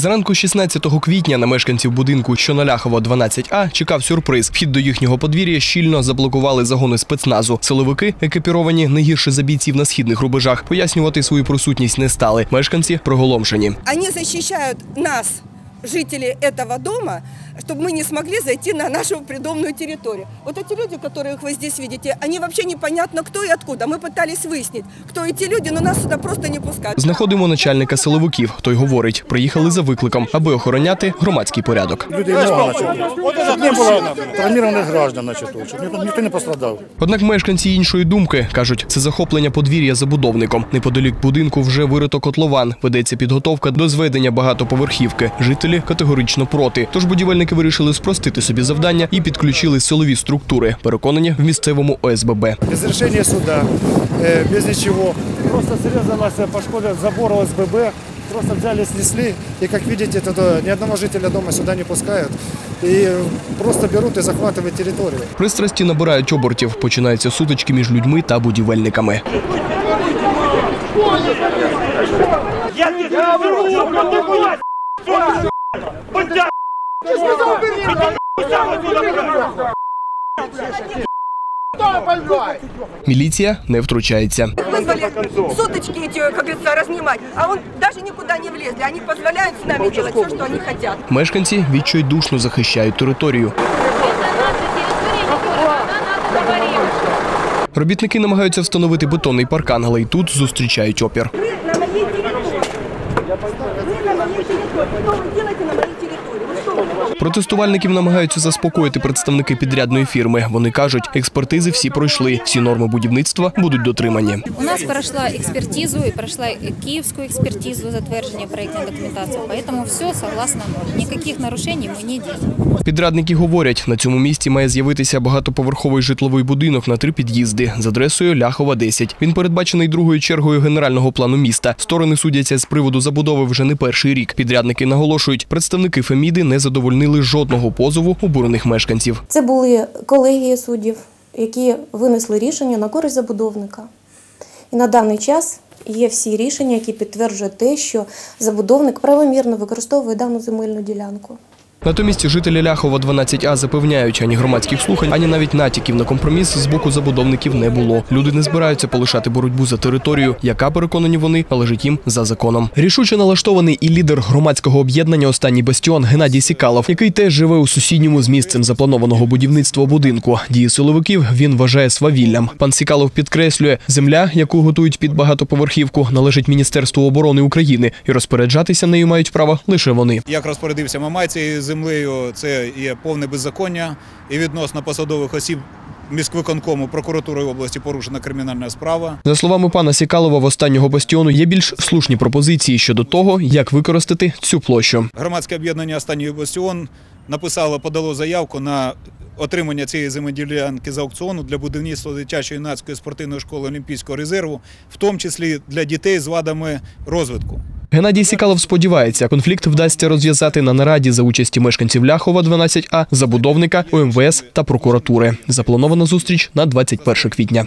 Зранку 16 квітня на мешканців будинку, що на Ляхово, 12А, чекав сюрприз. Вхід до їхнього подвір'я щільно заблокували загони спецназу. Силовики, екіпіровані не гірше за бійців на східних рубежах, пояснювати свою присутність не стали. Мешканці приголомшені. Вони захищають нас, жителі цього дома, чтобы мы не смогли зайти на нашу придомную территорию. Вот эти люди, которых вы здесь видите, они вообще непонятно кто и откуда. Мы пытались выяснить, кто эти люди, но нас сюда просто не пускают. Знаходимо начальника силовиків. Той говорить, приїхали за викликом, аби охороняти громадський порядок. Людей много, значит, щоб не було травмованих граждан, значить, щоб ніхто, ніхто не пострадав. Однак мешканці іншої думки кажуть, це захоплення подвір'я забудовником. Неподалік будинку вже вирито котлован. Ведеться підготовка до зведення багатоповерхівки. Жителі категорично проти. Тож будівельники вирішили спростити собі завдання і підключили силові структури. Переконані в місцевому ОСББ. без решения суда, э, без ничего. Просто срезалась по школе забор ОСББ, просто взяли, снесли. И как видите, туда ни одного жителя дома сюда не пускают. И э, просто берут и захватывают территорию. Пристрасті набирають обертів. Починаються сутички між людьми та будівельниками. Міліція не втручається. Вызвали суточки эти, как говорится, разнимать, а он даже никуда не влезли. Они позволяют с нами делать все, что они хотят. Мешканці відчайдушно захищають територію. Робітники намагаються встановити бетонний паркан, але й тут зустрічають опір. Вы на моей территории. Вы на моей территории. Что вы делаете на моей территории? Вы что? Протестувальників намагаються заспокоїти представники підрядної фірми. Вони кажуть, експертизи всі пройшли, всі норми будівництва будуть дотримані. У нас прошла экспертизу и прошла и киевскую экспертизу затверждения проектной документации, поэтому все согласно норм. Никаких нарушений мы не делаем. Підрядники говорять, на цьому місці має з'явитися багатоповерховий житловий будинок на три під'їзди з адресою Ляхова 10. Він передбачений другою чергою генерального плану міста. Сторони судяться з приводу забудови вже не перший рік. Підрядники наголошують, представники Феміди не задовольнили жодного позову обурених мешканців. Це були колегії суддів, які винесли рішення на користь забудовника. І на даний час є всі рішення, які підтверджують те, що забудовник правомірно використовує дану земельну ділянку. Натомість жителі Ляхова 12А запевняють, ані громадських слухань, ані навіть натяків на компроміс з боку забудовників не було. Люди не збираються полишати боротьбу за територію, яка переконані вони належить їм за законом. Рішуче налаштований і лідер громадського об'єднання Останній бастіон Геннадій Сікалов, який теж живе у сусідньому з місцем запланованого будівництва будинку. Дії силовиків він вважає свавіллям. Пан Сікалов підкреслює, земля, яку готують під багатоповерхівку, належить Міністерству оборони України, і розпоряджатися нею мають право лише вони. Як розпорядився Мамай цією землею, це є повне беззаконня і відносно посадових осіб міськвиконкому прокуратури області порушена кримінальна справа. За словами пана Сікалова, в останнього бастіону є більш слушні пропозиції щодо того, як використати цю площу. Громадське об'єднання «Останній бастіон» написало, подало заявку на отримання цієї земледілянки з аукціону для будівництва дитячої юнацької спортивної школи Олімпійського резерву, в тому числі для дітей з вадами розвитку. Геннадій Сікалов сподівається, конфлікт вдасться розв'язати на нараді за участі мешканців Ляхова 12А, забудовника, ОМВС та прокуратури. Запланована зустріч на 21 квітня.